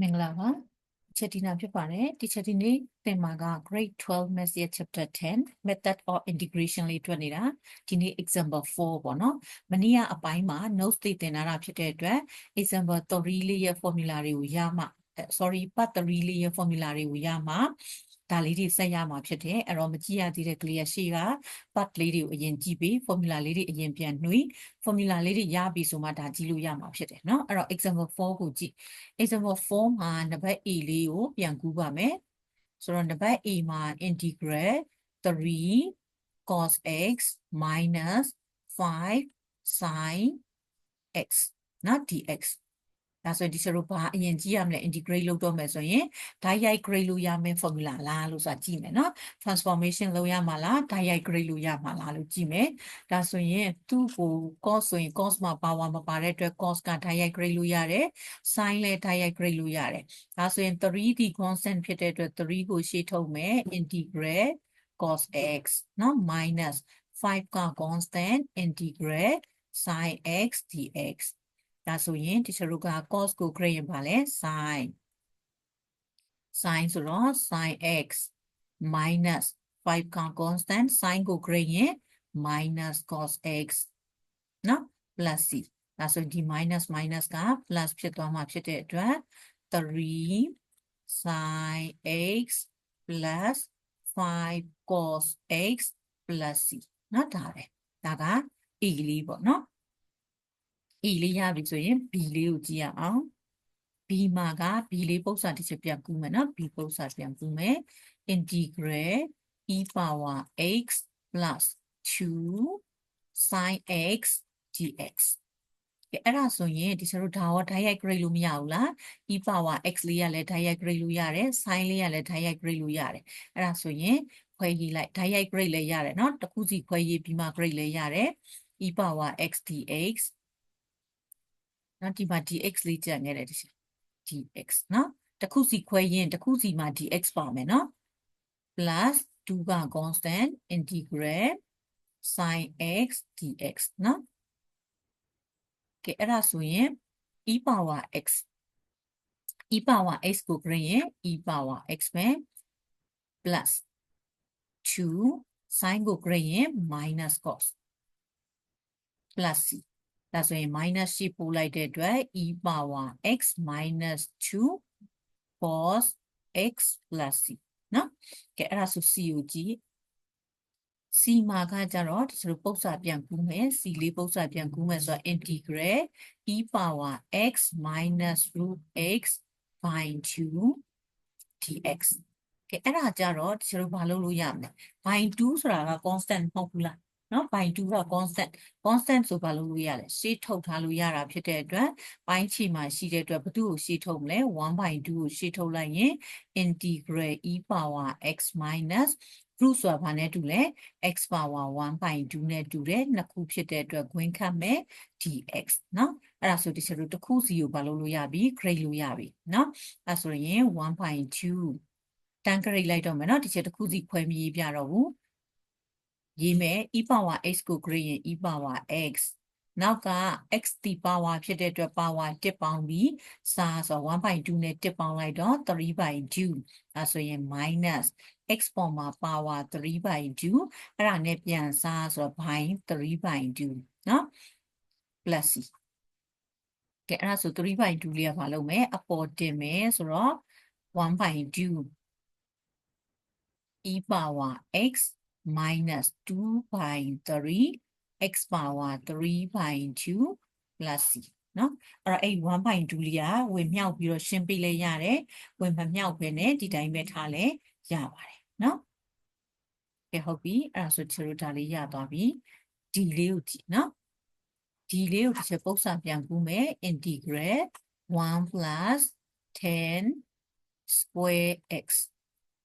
မင်္ဂလာပါချက်ဒီနာဖြစ်ပါတယ်ဒီချက်ဒီနေ့သင်မှာက grade 12 maths ရဲ့ chapter 10 method of integration လေးတွေ့နေတာဒီနေ့ example 4ပေါ့နော်မနေ့ကအပိုင်းမှာ notes တွေသင်ထားတာဖြစ်တဲ့အတွက် example 3လေးရဲ့ formula တွေကိုရမှ sorry part 3လေးရဲ့ formula တွေကိုရမှ ဒါလေးတွေဆက်ရမှာဖြစ်တယ်အဲ့တော့မကြည့်ရသေးတဲ့ကလေးရရှေ့က part လေးတွေကိုအရင်ကြည့်ပြီး formula လေးတွေအရင်ပြန်နှွေး formula လေးတွေရပြီဆိုမှဒါကြည့်လို့ရမှာဖြစ်တယ်เนาะအဲ့တော့ example 4ကိုကြည့် example 4မှာနံပါတ် A လေးကိုပြန်ကူးပါမယ်ဆိုတော့နံပါတ် A မှာ integral 3 cos x minus 5 sin x နော် dx ဒါဆိုရင်ဒီစရုပ်ဘာအရင်ကြည့်ရမလဲ integrate လုပ်တော့မယ်ဆိုရင် direct grade လို့ရမယ့် formula လားလို့ဆိုတာကြည့်မယ်နော် transformation လုပ်ရမှာလား direct grade လို့ရမှာလားလို့ကြည့်မယ်ဒါဆိုရင်သူ့ကို cos ဆိုရင် cos မှာ power မပါတဲ့အတွက် cos က direct grade လို့ရတယ် sin လည်း direct grade လို့ရတယ်ဒါဆိုရင် 3d constant ဖြစ်တဲ့အတွက်3ကိုရှေ့ထုတ်မယ် integral cos x နော် minus 5က constant integral sin x dx ဒါဆိုရင်ဒီချက်တို့က cos ကို grade ရင်ပါလဲ sin sin ဆိုတော့ sin x minus 5က constant sin ကို grade ရင် minus cos x နော် plus c ဒါဆိုဒီ minus minus က plus ဖြစ်သွားမှာဖြစ်တဲ့အတွက်3 sin x plus 5 cos x plus c နော်ဒါပဲဒါက e လေးပေါ့နော် e လေးရပြီဆိုရင် b လေးကိုကြည့်ရအောင် b မှာက b လေးပု္ပ္ပစာတစ်ချက်ပြန်ကူးမယ်နော် b ပု္ပ္ပစာပြန်ကူးမယ် integral e power x plus 2 sin x dx ကဲအဲ့ဒါဆိုရင်ဒီစတို့ဒါရော direct grade လို့မရဘူးလား e power x လေးရလဲ direct grade လို့ရတယ် sin လေးရလဲ direct grade လို့ရတယ်အဲ့ဒါဆိုရင်ခွဲရေးလိုက် direct grade လည်းရတယ်เนาะတစ်ခုစီခွဲရေးပြီးမှ grade လည်းရတယ် e power x dx နော်ဒီမှာ dx လေးကြံခဲ့တယ်ဒီ dx နော်တစ်ခုစီခွဲရင်တစ်ခုစီမှာ dx ပါမယ်နော် plus 2က constant integral sin x dx နော်ကဲအဲ့ဒါဆိုရင် e power x e power x ကိုပြင်ရင် e power x ပဲ plus 2 sin ကိုပြင်ရင် minus cos plus c ဒါဆိုရင် minus ရှိပို့လိုက်တဲ့အတွက် e power x minus 2 cos x plus c နော်ကဲအဲ့ဒါဆို c ကိုကြည့် c မှာကကြတော့ဒီလိုပု္ပ္ပစာပြန်ကူးမယ် c လေးပု္ပ္ပစာပြန်ကူးမယ်ဆိုတော့ integral e power x minus root x by 2 dx ကဲအဲ့ဒါကြတော့ဒီလိုဘာလုပ်လို့ရမလဲ by 2ဆိုတာက constant မဟုတ်ဘူးလား နော် by 2က constant constant ဆိုဘာလို့လို့ရလဲရှေ့ထုတ်ထားလို့ရတာဖြစ်တဲ့အတွက်ပိုင်းချီမှာရှိတဲ့အတွက်ဘယ်သူ့ကိုရှေ့ထုတ်မလဲ1 by 2ကိုရှေ့ထုတ်လိုက်ရင် integral e power x minus root ဆိုတာဘာနဲ့တူလဲ x power 1 by 2နဲ့တူတယ်နှစ်ခုဖြစ်တဲ့အတွက်ခွင်းခတ်မယ် dx နော်အဲ့ဒါဆိုဒီချက်တို့တစ်ခုစီကိုဘာလို့လို့ရပြီ grade လို့ရပြီနော်အဲ့ဆိုရင်1 by 2တန် grade လိုက်တော့မယ်နော်ဒီချက်တစ်ခုစီခွဲမြည်ပြတော့ဘူး ရေးမယ် e power x ကို grade ရင် e power x နောက်က x တီ power ဖြစ်တဲ့အတွက် power 1ပေါင်းပြီးစာဆို1/2နဲ့1ပေါင်းလိုက်တော့3/2အဲဆိုရင် minus x ပေါ်မှာ power 3/2အဲ့ဒါနဲ့ပြန်စားဆိုတော့ by 3/2เนาะ plus c ကဲအဲ့ဒါဆို3/2လေးကမလုပ်မယ်အပေါ်တင်မယ်ဆိုတော့1/2 e power x minus 2 by 3 x power 3 by 2 plus c နော်အဲ့တော့အဲ့1 by 2လေးကဝင်မြောက်ပြီးတော့ရှင်းပေးလဲရတယ်ဝင်မမြောက်ပဲနဲ့ဒီတိုင်းပဲထားလဲရပါတယ်နော်ကဲဟုတ်ပြီအဲ့ဒါဆိုချတို့ဒါလေးရသွားပြီဒီလေးကိုကြည့်နော်ဒီလေးကိုတစ်ချက်ပု္ပ္ပစာပြန်ကူးမယ် integral 1 plus 10 square x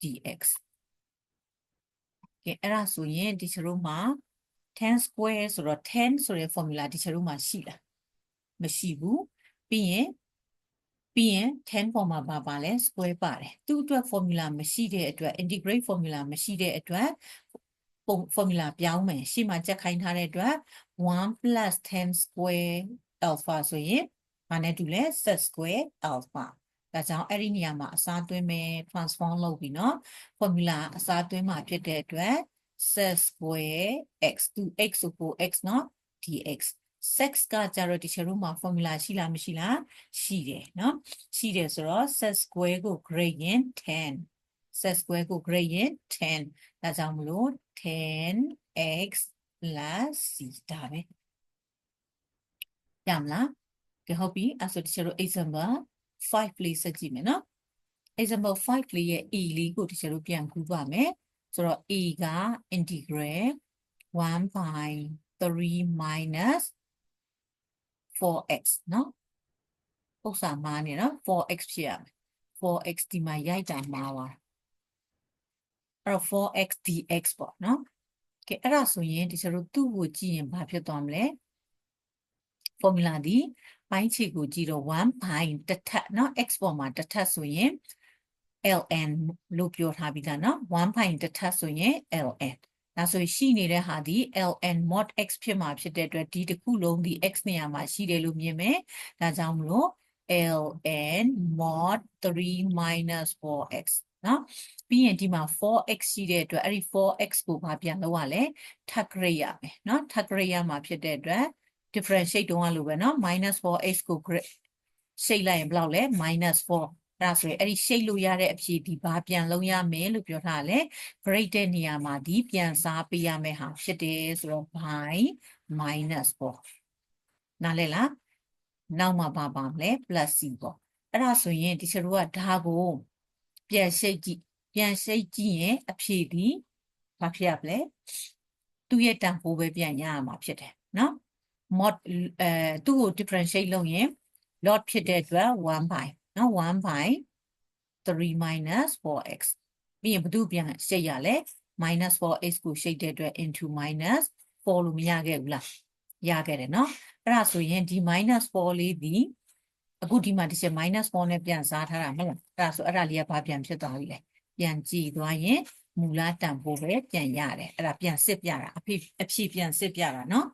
dx ကဲအဲ့ဒါဆိုရင်ဒီချတို့မှာ10 square ဆိုတော့10ဆိုတဲ့ formula ဒီချတို့မှာရှိလားမရှိဘူးပြီးရင်ပြီးရင်10ပေါ်မှာပါပါလဲ square ပါတယ်သူ့အတွက် formula မရှိတဲ့အတွက် integrate formula မရှိတဲ့အတွက်ပုံ formula ပြောင်းမယ်ရှေ့မှာချက်ခိုင်းထားတဲ့အတွက်1 10 square alpha ဆိုရင်ဘာနဲ့တူလဲ set square alpha ဒါကြောင့်အဲ့ဒီနေရာမှာအစားသွင်းမယ် transform လုပ်ပြီးနော် formula အစားသွင်းမှာဖြစ်တဲ့အတွက် set square x 2 x ဆိုပို x နော် dx sex ကကြတော့ဒီချက်တို့မှာ formula ရှိလားမရှိလားရှိတယ်နော်ရှိတယ်ဆိုတော့ set square ကို gradient 10 set square ကို gradient 10ဒါကြောင့်မလို့ 10x plus c ဒါပဲရမလားကဲဟုတ်ပြီအဲ့ဆိုဒီချက်တို့ example 5လေးစကြည့်မယ်နော် example 5လေးရဲ့ e လေးကိုဒီချက်တို့ပြန်ကူးပါမယ်ဆိုတော့ e က integral 1 by 3 minus 4x နော်ဥစ္စာမားနေနော် 4x ဖြစ်ရမယ် 4x ဒီမှာရိုက်တာမှာပါအဲ့တော့ 4x dx ပေါ့နော်ကဲအဲ့ဒါဆိုရင်ဒီကျတို့သူ့ကိုကြည့်ရင်ဘာဖြစ်သွားမလဲ formula ဒီ ပိုင်းခြေကိုကြည့်တော့1 by တစ်ထပ်เนาะ x ပေါ်မှာတစ်ထပ်ဆိုရင် ln လို့ပြောထားပြီးသားเนาะ1 by တစ်ထပ်ဆိုရင် ln ဒါဆိုရင်ရှိနေတဲ့ဟာဒီ ln mod x ဖြစ်မှာဖြစ်တဲ့အတွက်ဒီတစ်ခုလုံးဒီ x နေရာမှာရှိတယ်လို့မြင်မယ်ဒါကြောင့်မလို့ ln mod 3 4x နော်ပြီးရင်ဒီမှာ 4x ရှိတဲ့အတွက်အဲ့ဒီ 4x ကိုဘာပြန်လုပ်ရလဲထပ် grade ရမယ်နော်ထပ် grade ရမှာဖြစ်တဲ့အတွက် differentiate တုန်းကလိုပဲနော် -4x ကို grade ရှိတ်လိုက်ရင်ဘယ်လောက်လဲ -4 အဲ့ဒါဆိုရင်အဲ့ဒီရှိတ်လို့ရတဲ့အဖြေဒီဘာပြန်လုံးရမယ်လို့ပြောထားတယ် grade တဲ့နေရာမှာဒီပြန်စားပေးရမယ်ဟာဖြစ်တယ်ဆိုတော့ by -4 နားလဲလားနောက်မှာပါပါမလဲ plus c ပေါ့အဲ့ဒါဆိုရင်ဒီချက်တို့ကဒါကိုပြန်ရှိတ်ကြည့်ပြန်ရှိတ်ကြည့်ရင်အဖြေဒီဘာဖြစ်ရမလဲသူ့ရဲ့တန်ဖိုးပဲပြန်ရရမှာဖြစ်တယ်နော် mod အဲသူ့ကို differentiate လုပ်ရင် lot ဖြစ်တဲ့အတွက်1 by နော်1 by 3 minus 4x ပြီးရင်ဘယ်သူပြန်ရှိတ်ရလဲ minus 4x ကိုရှိတ်တဲ့အတွက် into minus 4လို့မရခဲ့ဘူးလားရခဲ့တယ်နော်အဲ့ဒါဆိုရင်ဒီ minus 4လေးဒီအခုဒီမှာဒီချက် minus 4နဲ့ပြန်စားထားတာမဟုတ်လားအဲ့ဒါဆိုအဲ့ဒါလေးကဘာပြန်ဖြစ်သွားပြီလဲပြန်ကြည့်သွားရင်မူလတန်ဖိုးပဲပြန်ရတယ်အဲ့ဒါပြန်စစ်ပြတာအဖြစ်အဖြစ်ပြန်စစ်ပြတာနော်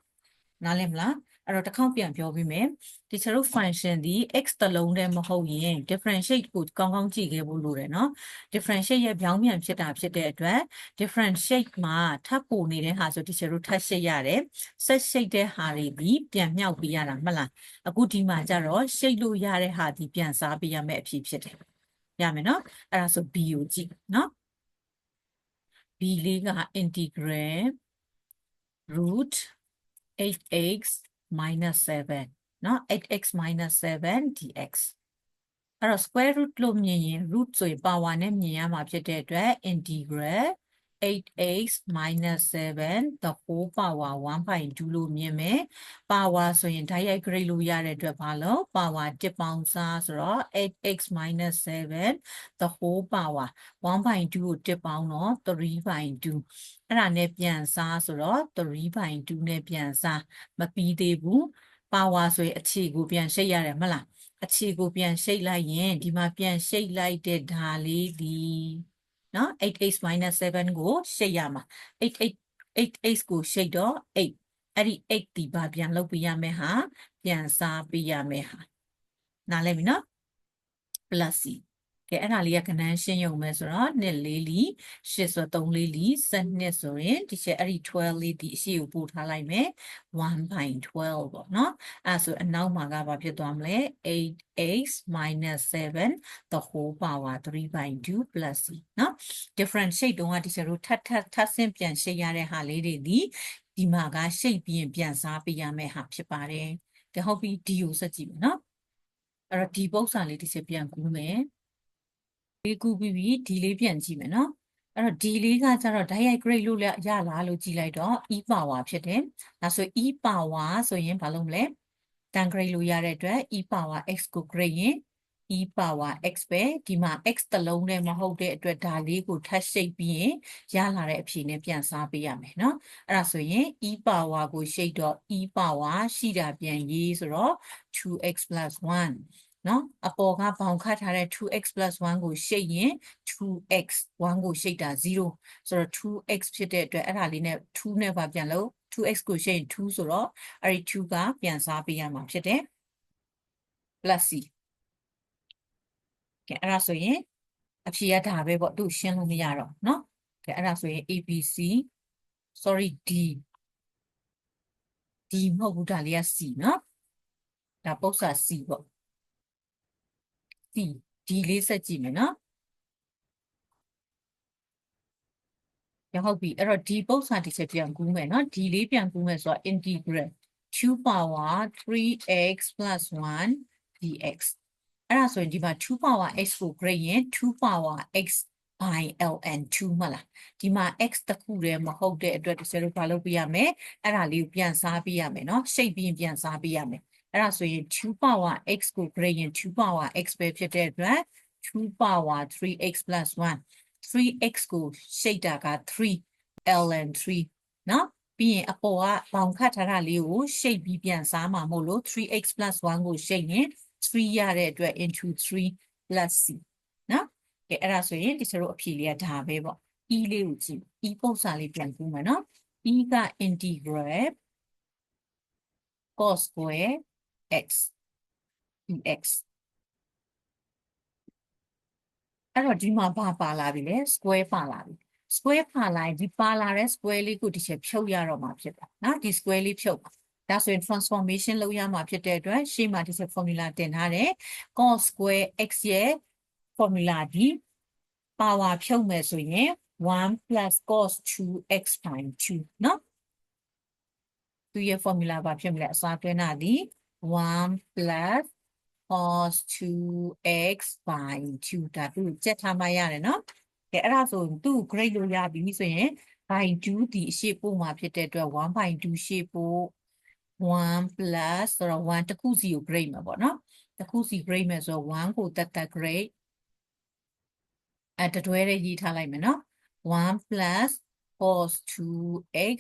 နားလည်မလားအဲ့တော့တစ်ခေါက်ပြန်ပြောပြီးမယ်ဒီကျတို့ function ဒီ x တလုံးတည်းမဟုတ်ရင် differentiate ကိုကောင်းကောင်းကြည့်ခဲ့ဖို့လိုတယ်နော် differentiate ရဲ့ပြောင်းပြန်ဖြစ်တာဖြစ်တဲ့အတွက် differentiate မှာထပ်ပိုနေတဲ့ဟာဆိုဒီကျတို့ထပ်ရှိရတယ်ဆက်ရှိတဲ့ဟာတွေပြီးပြန်မြောက်ပေးရတာမဟုတ်လားအခုဒီမှာကျတော့ရှိလို့ရတဲ့ဟာဒီပြန်စားပေးရမယ့်အဖြစ်ဖြစ်တယ်ရမယ်နော်အဲ့ဒါဆို b ကိုကြည့်နော် b လေးက integral root 8x minus 7เนาะ 8x minus 7 dx အဲ့တော့ square root လို့မြင်ရင် root ဆိုရင် power နဲ့မြင်ရမှာဖြစ်တဲ့အတွက် integral 8x minus 7 the whole power 1.2လို့မြင်မယ် power ဆိုရင် direct grade လို့ရတဲ့အတွက်ဘာလို့ power 1ပေါင်းစားဆိုတော့ 8x minus 7 the whole power 1.2ကို1ပေါင်းတော့3.2အဲ့ဒါနဲ့ပြန်စားဆိုတော့3.2နဲ့ပြန်စားမပြီးသေးဘူး power ဆိုရင်အခြေကိုပြန်ရှိတ်ရတယ်မဟုတ်လားအခြေကိုပြန်ရှိတ်လိုက်ရင်ဒီမှာပြန်ရှိတ်လိုက်တဲ့ဓာလေးဒီ နော် 8x 7ကိုရှိတ်ရမှာ8 8x ကိုရှိတ်တော့8အဲ့ဒီ8ဒီပါပြန်လုပ်ပြရမယ်ဟာပြန်စားပြရမယ်ဟာနားလည်ပြီနော် plus c ကဲအဲ့ဒါလေးကကဏ္ဍရှင်းရုံပဲဆိုတော့2လေးလီ8ဆို3လေးလီ12ဆိုရင်ဒီချက်အဲ့ဒီ12လေးဒီအရှိကိုပို့ထားလိုက်မယ်1.12ပေါ့နော်အဲ့ဆိုအနောက်မှာကဘာဖြစ်သွားမလဲ 8x 7 the whole power 3.2 plus c နော် differentiate တုန်းကဒီချက်တို့ထပ်ထပ်ထပ်ဆင့်ပြန်ရှင်းရတဲ့ဟာလေးတွေဒီဒီမှာကရှိတ်ပြီးရင်ပြန်စားပေးရမယ့်ဟာဖြစ်ပါတယ်ကဲဟုတ်ပြီဒီကိုစက်ကြည့်မယ်နော်အဲ့တော့ဒီပု္ပ္ပစာလေးတစ်ချက်ပြန်ကူးမယ် လေးကူးပြီးပြီဒီလေးပြန်ကြည့်မယ်နော်အဲ့တော့ဒီလေးကကျတော့ direct grade လို့ရလားလို့ကြည့်လိုက်တော့ e power ဖြစ်တယ်ဒါဆို e power ဆိုရင်ဘာလုပ်မလဲ tan grade လို့ရတဲ့အတွက် e power x ကို grade ရင် e power x ပဲဒီမှာ x တလုံးနဲ့မဟုတ်တဲ့အတွက်ဒါလေးကိုထပ်ရှိတ်ပြီးရင်ရလာတဲ့အဖြေနဲ့ပြန်စားပေးရမယ်เนาะအဲ့ဒါဆိုရင် e power ကိုရှိတ်တော့ e power ရှိတာပြန်ရေးဆိုတော့ 2x 1 နော်အပေါ်ကဘောင်ခတ်ထားတဲ့ 2x 1ကိုရှိတ်ရင် 2x 1ကိုရှိတ်တာ0ဆိုတော့ 2x ဖြစ်တဲ့အတွက်အဲ့ဒါလေးနဲ့2နဲ့ပါပြန်လို့ 2x ကိုရှိတ်ရင်2ဆိုတော့အဲ့ဒီ2ကပြန်စားပေးရမှာဖြစ်တယ် plus c ကဲအဲ့ဒါဆိုရင်အဖြေရဒါပဲပေါ့သူရှင်းလို့မရတော့เนาะကဲအဲ့ဒါဆိုရင် ABC sorry D D မဟုတ်ဘူးဒါလေးက C เนาะဒါပု္ပ္ပစာ C ပေါ့ ဒီဒီလေးဆက်ကြည့်မယ်နော်ရဟုတ်ပြီအဲ့တော့ဒီပု္ပ္ပာတစ်ချက်ပြန်ကူးမယ်နော်ဒီလေးပြန်ကူးမယ်ဆိုတော့ integral 2 power 3x 1 dx အဲ့ဒါဆိုရင်ဒီမှာ2 power x ကို grade ရင်2 power x by ln 2မလားဒီမှာ x တခုတည်းမဟုတ်တဲ့အတွက်တစ်ချက်လို့ဘာလုပ်ပြရမလဲအဲ့ဒါလေးကိုပြန်စားပြရမယ်နော် shape ပြင်ပြန်စားပြရမယ် အဲ့ဒါဆိုရင်2 power x ကို grade ရင်2 power x ပဲဖြစ်တဲ့အတွက်2 power 3x 1 3x ကိုရှိတ်တာက3 ln 3เนาะပြီးရင်အပေါ်ကဘောင်ခတ်ထားတာလေးကိုရှိတ်ပြီးပြန်စားမှာမို့လို့ 3x 1ကိုရှိတ်ရင်3ရတဲ့အတွက် into 3 plus c နော်ကဲအဲ့ဒါဆိုရင်ဒီစတို့အဖြေလေးကဒါပဲပေါ့ e လေးကိုကြည့် e ပုံစံလေးပြန်ကူးမယ်နော် e က integral cos square x dx အဲ့တော့ဒီမှာဘာပါလာပြီလဲ square ပါလာပြီ square ပါလာရင်ဒီပါလာတဲ့ square လေးကိုဒီချက်ဖြုတ်ရတော့မှာဖြစ်တာနော်ဒီ square လေးဖြုတ်ပါဒါဆိုရင် transformation လုပ်ရမှာဖြစ်တဲ့အတွက်ရှေ့မှာဒီစ formula တင်ထားတယ် cos square x ရဲ့ formula ဒီ power ဖြုတ်မယ်ဆိုရင်1 plus cos 2x times 2เนาะသူရဲ့ formula ဘာဖြစ်မလဲအစားတွဲတာဒီ 1 plus cos 2x by 2ဒါသူကြက်ထားမှရတယ်နော်ကဲအဲ့ဒါဆိုသူ့ grade လို့ရပြီဆိုရင် by 2ဒီအရှိပို့မှာဖြစ်တဲ့အတွက်1 by 2ရှေ့ပို့1 plus ဆိုတော့1တစ်ခုစီကို grade မှာပေါ့နော်တစ်ခုစီ grade မှာဆိုတော့1ကိုတက်တက် grade အဲတတွဲလေးရေးထားလိုက်မယ်နော်1 plus cos 2x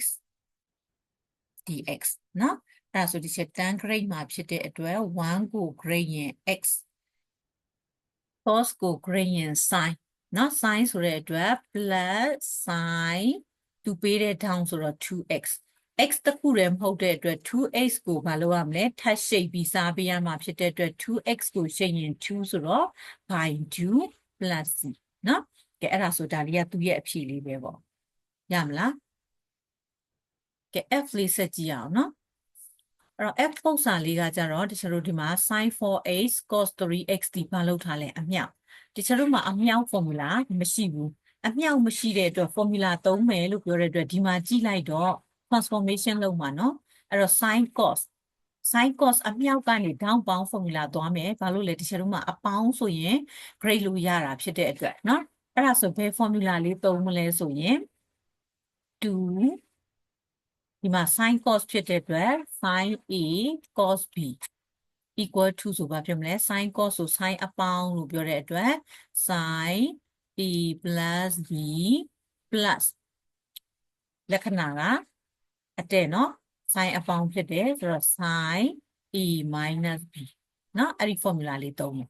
dx နော် အဲ့ဒါဆိုဒီချက်10 grade မှာဖြစ်တဲ့အတွက်1ကို grade ရင် x cos ကို grade ရင် sin နော် sin ဆိုတဲ့အတွက် plus sin သူပေးတဲ့ down ဆိုတော့ 2x x တခုတည်းမဟုတ်တဲ့အတွက် 2x ကိုမလုပ်ရမလဲထပ်ရှိတ်ပြီးစားပေးရမှာဖြစ်တဲ့အတွက် 2x ကိုရှိတ်ရင်2ဆိုတော့ by 2 plus c နော်ကဲအဲ့ဒါဆိုဒါလေးကသူ့ရဲ့အဖြေလေးပဲပေါ့ရမလားကဲ f လေးဆက်ကြည့်အောင်နော် အဲ့တော့ f ပုံစံလေးကကြတော့တချို့တို့ဒီမှာ sin 4x cos 3x ဒီဘာလုပ်ထားလဲအမြောက်တချို့တို့မှာအမြောက် formula မရှိဘူးအမြောက်မရှိတဲ့အတွက် formula သုံးမယ်လို့ပြောတဲ့အတွက်ဒီမှာကြည့်လိုက်တော့ transformation လုပ်မှာနော်အဲ့တော့ sin cos sin cos အမြောက်ကနေ down bound formula သွားမယ်ဘာလို့လဲတခြားတို့မှာအပေါင်းဆိုရင် grade လို့ရတာဖြစ်တဲ့အတွက်နော်အဲ့ဒါဆိုဘယ် formula လေးသုံးမလဲဆိုရင်2 ဒီမှာ sin cos ဖြစ်တဲ့အတွက် sin a cos b equal to ဆိုဘာဖြစ်မလဲ sin cos ဆို sin အပေါင်းလို့ပြောတဲ့အတွက် sin a plus b plus လက္ခဏာကအတဲ့နော် sin အပေါင်းဖြစ်တယ်ဆိုတော့ sin a minus b နော်အဲ့ဒီ formula လေးသုံးမယ်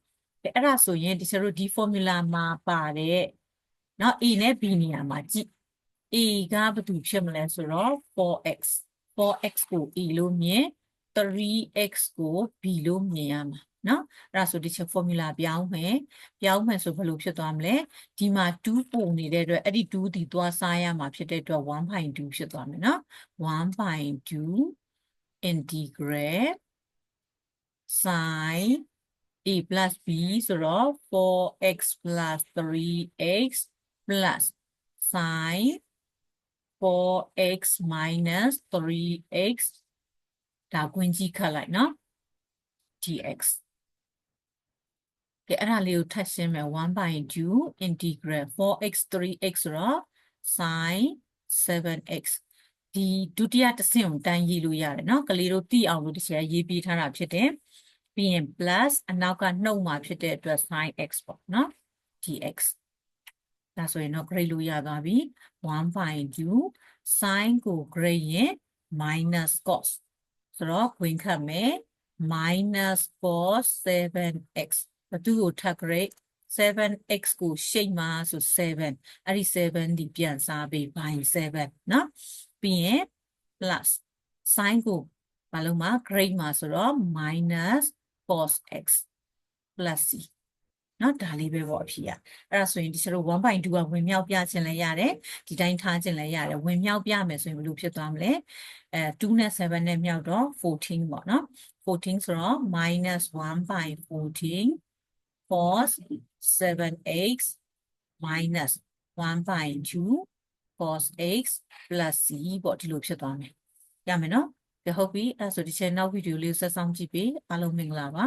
အဲ့ဒါဆိုရင်ဒီစတို့ဒီ formula မှာပါတဲ့နော် a နဲ့ b နေရာမှာကြည့် a ကဘာတူဖြစ်မလဲဆိုတော့ 4x 4x ကို a လို့မြင် 3x ကို b လို့မြင်ရမှာနော်အဲ့ဒါဆိုဒီချက် formula ပြောင်းမယ်ပြောင်းမယ်ဆိုဘယ်လိုဖြစ်သွားမလဲဒီမှာ2ပုံနေတဲ့အတွက်အဲ့ဒီ2ဒီသွားစားရမှာဖြစ်တဲ့အတွက်1/2ဖြစ်သွားမယ်နော်1/2 integral sin a plus b ဆိုတော့ 4x plus 3x plus sin 4x minus 3x ဒါကွင်းကြီးခတ်လိုက်နော် dx ကဲအဲ့ဒါလေးကိုထပ်ရှင်းမယ်1 by 2 integral 4x 3x ဆိုတော့ sin 7x ဒီဒုတိယတဆင့်ကိုတန်းရေးလို့ရတယ်နော်ကလေးတို့သိအောင်လို့ဒီချက်ရေးပြထားတာဖြစ်တယ်ပြီးရင် plus အနောက်ကနှုတ်မှာဖြစ်တဲ့အတွက် sin x ပေါ့နော် dx ဒါဆိုရင်တော့ grade လို့ရသွားပြီ1 by 2 sin ကို grade ရင် minus cos ဆိုတော့ဝင်ခတ်မယ် minus cos 7x ဘသူ့ကိုထပ် grade 7x ကိုရှိတ်မှာဆို7အဲ့ဒီ7ဒီပြန်စားပေး by 7เนาะပြီးရင် plus sin ကိုဘာလို့မှာ grade မှာဆိုတော့ minus cos x plus c နော်ဒါလေးပဲပေါ့အဖြေရအဲ့ဒါဆိုရင်ဒီကျတော့1.2ကဝင်မြောက်ပြခြင်းလည်းရတယ်ဒီတိုင်းထားခြင်းလည်းရတယ်ဝင်မြောက်ပြမယ်ဆိုရင်ဘယ်လိုဖြစ်သွားမလဲအဲ2နဲ့7နဲ့မြောက်တော့14ပေါ့နော်14ဆိုတော့ -1/14 cos 7x minus 1/2 cos x plus c ပေါ့ဒီလိုဖြစ်သွားမယ်ရမယ်နော်ကဲဟုတ်ပြီအဲ့ဒါဆိုဒီချက်နောက်ဗီဒီယိုလေးဆက်ဆောင်ကြည့်ပေးအားလုံးမင်္ဂလာပါ